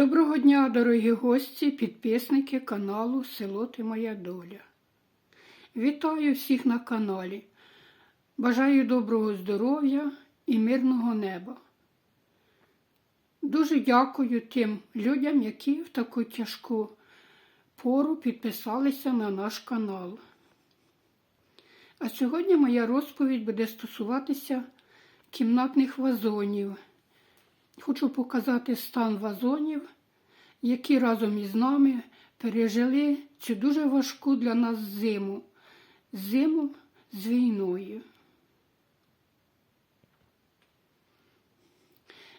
Доброго дня, дорогі гості, підписники каналу Село Ти Моя Доля. Вітаю всіх на каналі. Бажаю доброго здоров'я і мирного неба. Дуже дякую тим людям, які в таку тяжку пору підписалися на наш канал. А сьогодні моя розповідь буде стосуватися кімнатних вазонів. Хочу показати стан вазонів, які разом із нами пережили цю дуже важку для нас зиму. Зиму з війною.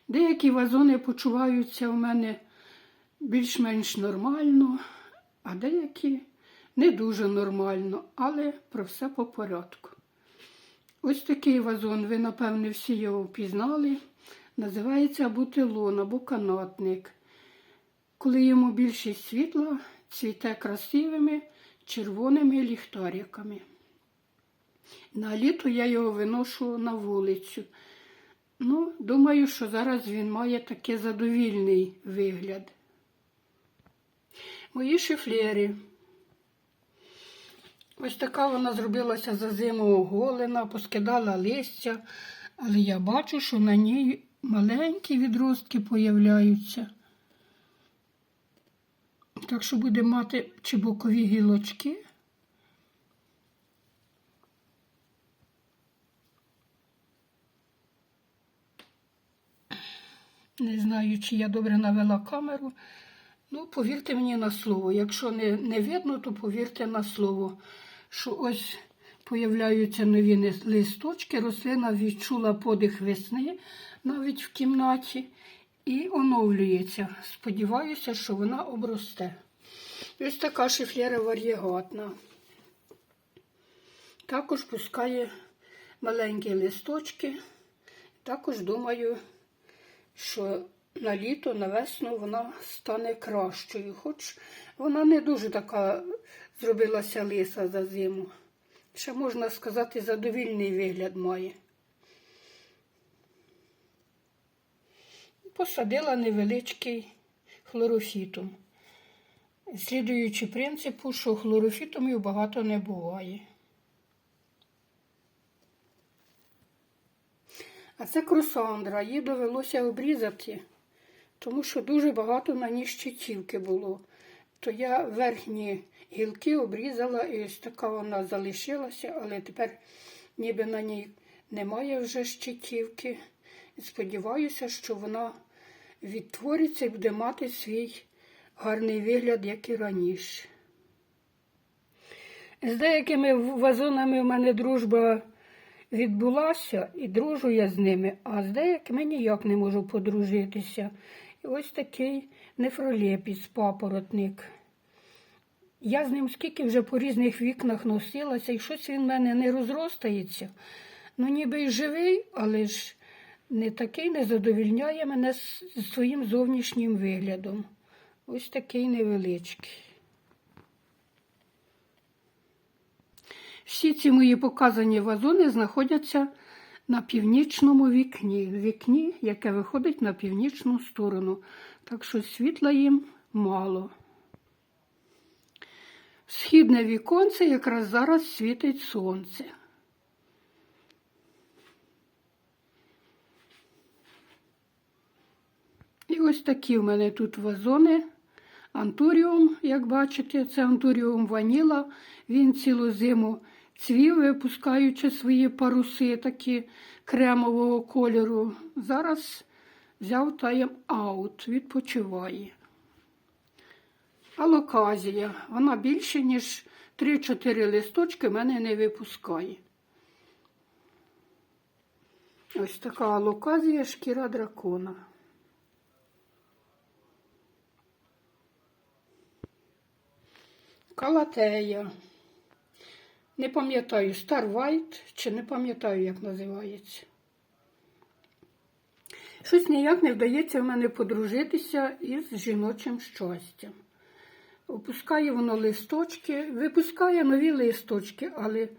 Деякі вазони почуваються у мене більш-менш нормально, а деякі не дуже нормально, але про все по порядку. Ось такий вазон, ви, напевне, всі його впізнали. Називається бутилон або канатник. Коли йому більшість світла, цвіте красивими червоними ліхтариками. На літо я його виношу на вулицю. Ну, думаю, що зараз він має такий задовільний вигляд. Мої шифлери. Ось така вона зробилася за зиму оголена, поскидала листя, але я бачу, що на ній маленькі відростки появляються. Так що буде мати чи бокові гілочки. Не знаю, чи я добре навела камеру. Ну, повірте мені на слово. Якщо не, не видно, то повірте на слово, що ось появляються нові листочки, рослина відчула подих весни навіть в кімнаті і оновлюється. Сподіваюся, що вона обросте. Ось така шифлера вар'єгатна. Також пускає маленькі листочки. Також думаю, що на літо, на весну вона стане кращою, хоч вона не дуже така зробилася лиса за зиму. Ще можна сказати, задовільний вигляд має. Посадила невеличкий хлорофітум. Слідуючи принципу, що хлорофітумів багато не буває. А це кросандра, її довелося обрізати, тому що дуже багато на ній щитівки було. То я верхні гілки обрізала і ось така вона залишилася, але тепер ніби на ній немає вже щитівки. Сподіваюся, що вона відтвориться і буде мати свій гарний вигляд, як і раніше. З деякими вазонами в мене дружба відбулася, і дружу я з ними, а з деякими ніяк не можу подружитися. І ось такий нефролепіс, папоротник. Я з ним скільки вже по різних вікнах носилася, і щось він в мене не розростається. Ну, ніби й живий, але ж не такий не задовільняє мене своїм зовнішнім виглядом. Ось такий невеличкий. Всі ці мої показані вазони знаходяться на північному вікні, вікні, яке виходить на північну сторону, так що світла їм мало. Східне віконце якраз зараз світить сонце. І ось такі в мене тут вазони. Антуріум, як бачите, це антуріум ваніла. Він цілу зиму цвів, випускаючи свої паруси такі кремового кольору. Зараз взяв тайм-аут, відпочиває. Алоказія. Вона більше, ніж 3-4 листочки мене не випускає. Ось така алоказія шкіра дракона. Калатея. Не пам'ятаю, Star White, чи не пам'ятаю, як називається. Щось ніяк не вдається в мене подружитися із жіночим щастям. Опускає воно листочки, випускає нові листочки, але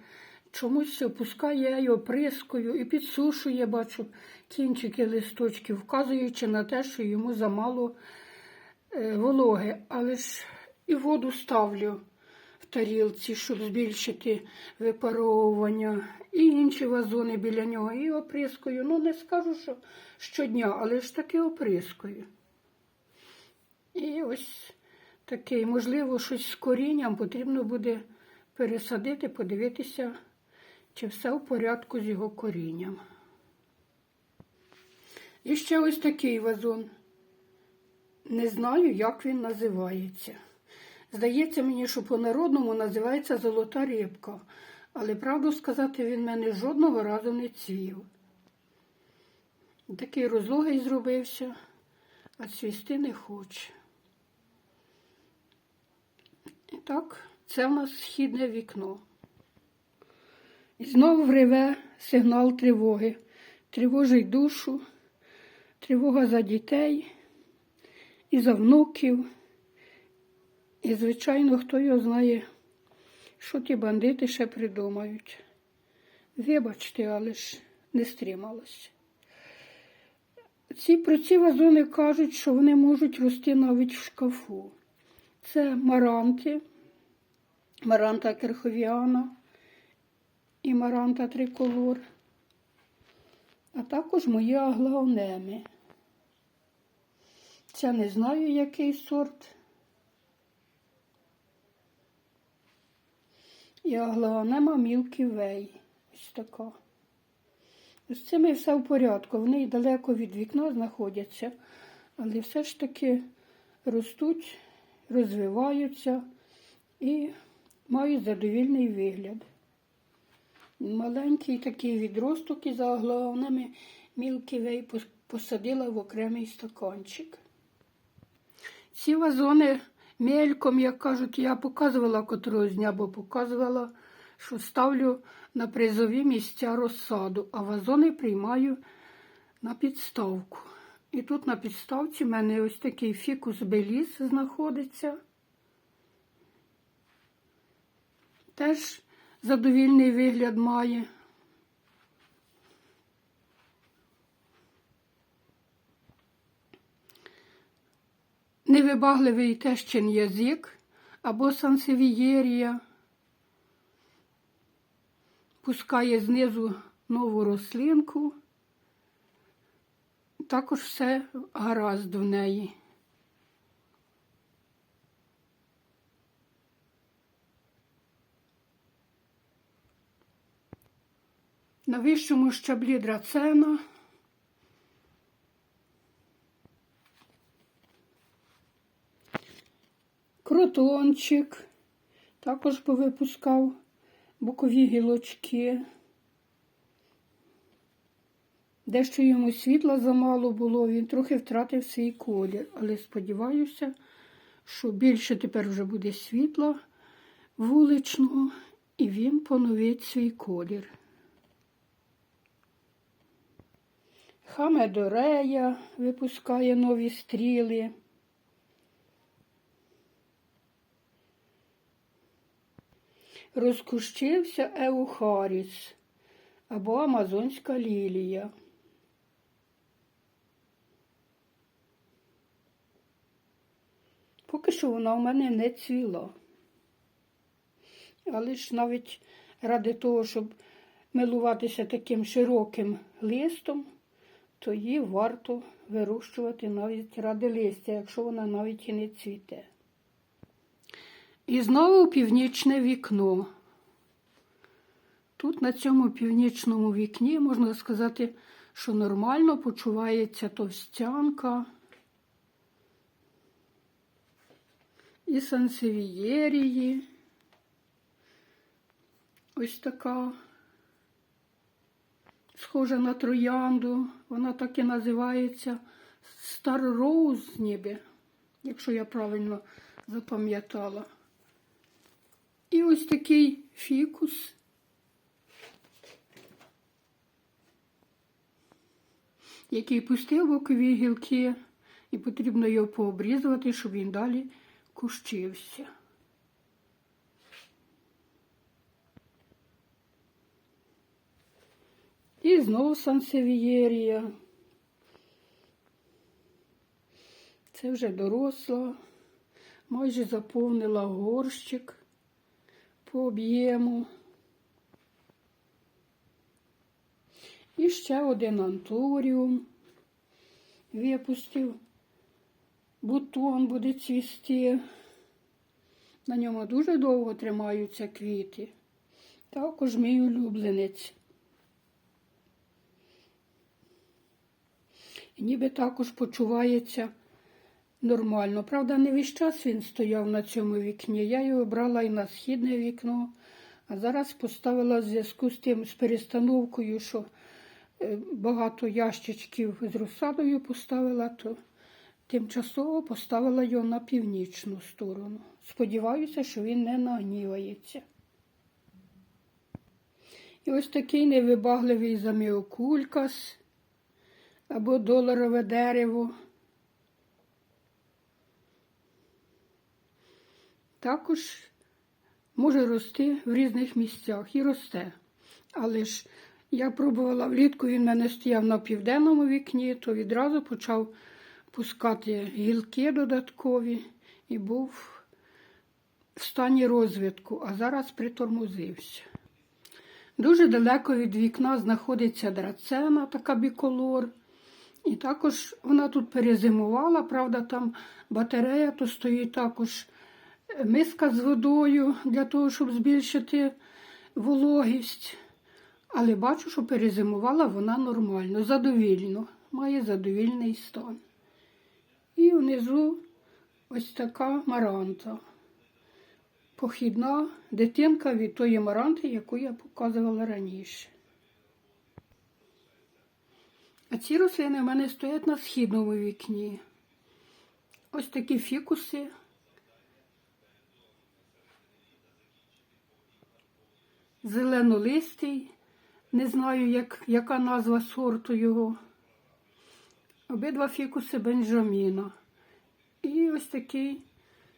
чомусь опускає я його прискою і підсушує, бачу, кінчики листочків, вказуючи на те, що йому замало е, вологе, але ж і воду ставлю тарілці, щоб збільшити випаровування, і інші вазони біля нього, і оприскую. Ну, не скажу, що щодня, але ж таки оприскую. І ось такий, можливо, щось з корінням потрібно буде пересадити, подивитися, чи все в порядку з його корінням. І ще ось такий вазон. Не знаю, як він називається. Здається мені, що по-народному називається золота рибка, але правду сказати, він мене жодного разу не цвів. Такий розлогий зробився, а цвісти не хоче. І так, це в нас східне вікно. І знову вриве сигнал тривоги. Тривожить душу, тривога за дітей і за внуків. І, звичайно, хто його знає, що ті бандити ще придумають. Вибачте, але ж не стрималась. Ці про ці вазони кажуть, що вони можуть рости навіть в шкафу. Це маранти, маранта керховіана і маранта триколор, а також мої аглаонеми. Це не знаю, який сорт. І аглаонема Milky Way. Ось така. З цими все в порядку. Вони далеко від вікна знаходяться, але все ж таки ростуть, розвиваються і мають задовільний вигляд. Маленький такий відросток із аглаонами Milky Way посадила в окремий стаканчик. Ці вазони мельком, як кажуть, я показувала котрогось дня, бо показувала, що ставлю на призові місця розсаду, а вазони приймаю на підставку. І тут на підставці в мене ось такий фікус беліс знаходиться. Теж задовільний вигляд має. Невибагливий тещин язик або сансевієрія. Пускає знизу нову рослинку. Також все гаразд в неї. На вищому щаблі драцена. Крутончик також повипускав бокові гілочки. Дещо йому світла замало було, він трохи втратив свій колір, але сподіваюся, що більше тепер вже буде світла вуличного, і він поновить свій колір. Хамедорея випускає нові стріли. Розкущився Еухаріс або Амазонська лілія. Поки що вона в мене не цвіла. Але ж навіть ради того, щоб милуватися таким широким листом, то її варто вирощувати навіть ради листя, якщо вона навіть і не цвіте. І знову північне вікно. Тут на цьому північному вікні можна сказати, що нормально почувається товстянка і сансевієрії. Ось така схожа на троянду, вона так і називається Star Rose ніби, якщо я правильно запам'ятала. І ось такий фікус. Який пустив бокові гілки, і потрібно його пообрізувати, щоб він далі кущився. І знову сансевієрія. Це вже доросла, майже заповнила горщик по об'єму. І ще один антуріум випустив. Бутон буде цвісти. На ньому дуже довго тримаються квіти. Також мій улюбленець. І ніби також почувається нормально. Правда, не весь час він стояв на цьому вікні. Я його брала і на східне вікно, а зараз поставила в зв'язку з тим, з перестановкою, що е, багато ящичків з розсадою поставила, то тимчасово поставила його на північну сторону. Сподіваюся, що він не нагнівається. І ось такий невибагливий заміокулькас або доларове дерево. Також може рости в різних місцях і росте. Але ж я пробувала влітку, він мене стояв на південному вікні, то відразу почав пускати гілки додаткові і був в стані розвитку, а зараз притормозився. Дуже далеко від вікна знаходиться драцена, така біколор. І також вона тут перезимувала, правда, там батарея, то стоїть також миска з водою для того, щоб збільшити вологість. Але бачу, що перезимувала вона нормально, задовільно, має задовільний стан. І внизу ось така маранта. Похідна дитинка від тої маранти, яку я показувала раніше. А ці рослини в мене стоять на східному вікні. Ось такі фікуси. Зеленолистий. Не знаю, як, яка назва сорту його. Обидва фікуси Бенджаміна. І ось такий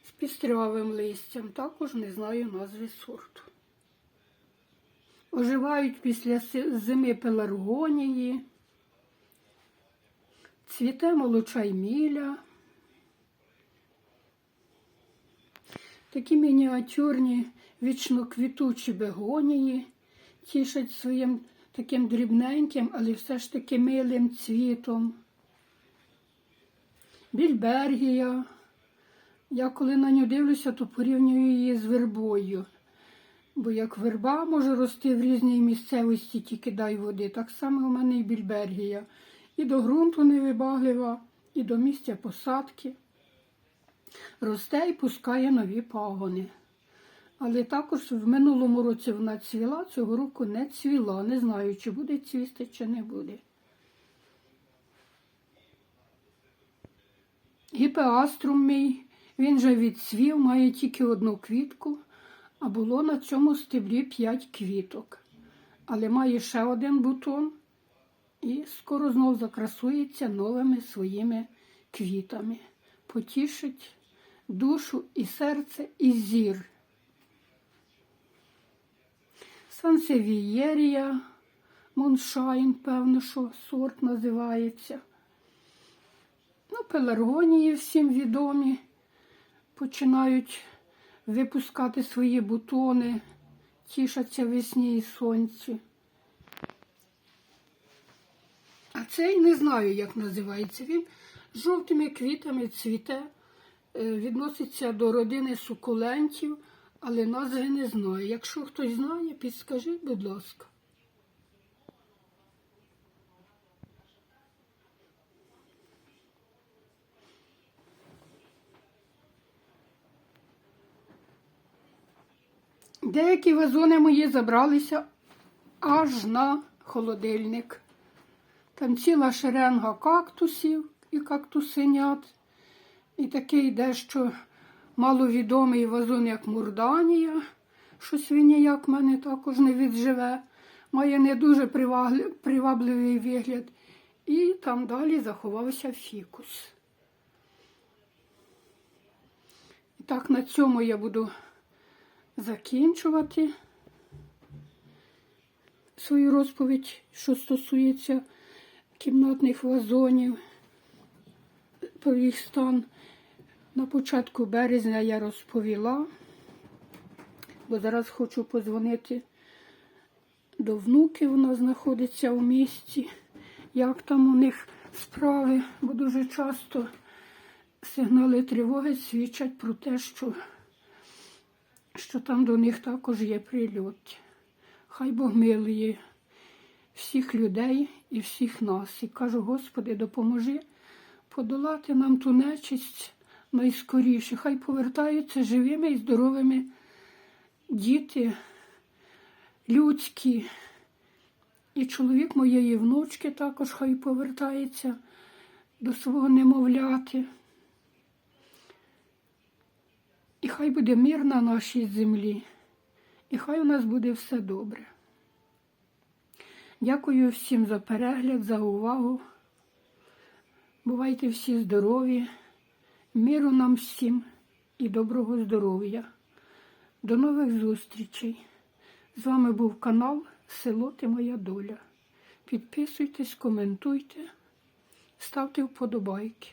з пістрявим листям. Також не знаю назви сорту. Оживають після зими пеларгонії. Цвіте молочайміля. Такі мініатюрні вічноквітучі бегонії тішать своїм таким дрібненьким, але все ж таки милим цвітом. Більбергія. Я коли на нього дивлюся, то порівнюю її з вербою. Бо як верба може рости в різній місцевості, тільки дай води, так само у мене і більбергія. І до ґрунту невибаглива, і до місця посадки. Росте і пускає нові пагони. Але також в минулому році вона цвіла, цього року не цвіла. Не знаю, чи буде цвісти, чи не буде. Гіпеаструм мій, він же відцвів, має тільки одну квітку, а було на цьому стеблі 5 квіток. Але має ще один бутон і скоро знов закрасується новими своїми квітами. Потішить душу і серце, і зір. Сансевієрія, Моншайн, певно, що сорт називається. Ну, пеларгонії всім відомі. Починають випускати свої бутони, тішаться весні і сонці. А цей не знаю, як називається. Він жовтими квітами цвіте, е, відноситься до родини сукулентів, але назви не знаю. Якщо хтось знає, підскажіть, будь ласка. Деякі вазони мої забралися аж на холодильник. Там ціла шеренга кактусів і кактусенят. І такий дещо маловідомий вазон, як Мурданія, щось він ніяк мене також не відживе. Має не дуже привабливий вигляд. І там далі заховався фікус. І так, на цьому я буду закінчувати свою розповідь, що стосується кімнатних вазонів. про їх стан. На початку березня я розповіла, бо зараз хочу позвонити до внуки, вона знаходиться у місті, як там у них справи, бо дуже часто сигнали тривоги свідчать про те, що, що там до них також є прильот. Хай Бог милує всіх людей і всіх нас. І кажу, Господи, допоможи подолати нам ту нечисть найскоріше. Хай повертаються живими і здоровими діти людські. І чоловік моєї внучки також хай повертається до свого немовляти. І хай буде мир на нашій землі, і хай у нас буде все добре. Дякую всім за перегляд, за увагу. Бувайте всі здорові, миру нам всім і доброго здоров'я. До нових зустрічей. З вами був канал Село Ти Моя Доля. Підписуйтесь, коментуйте, ставте вподобайки.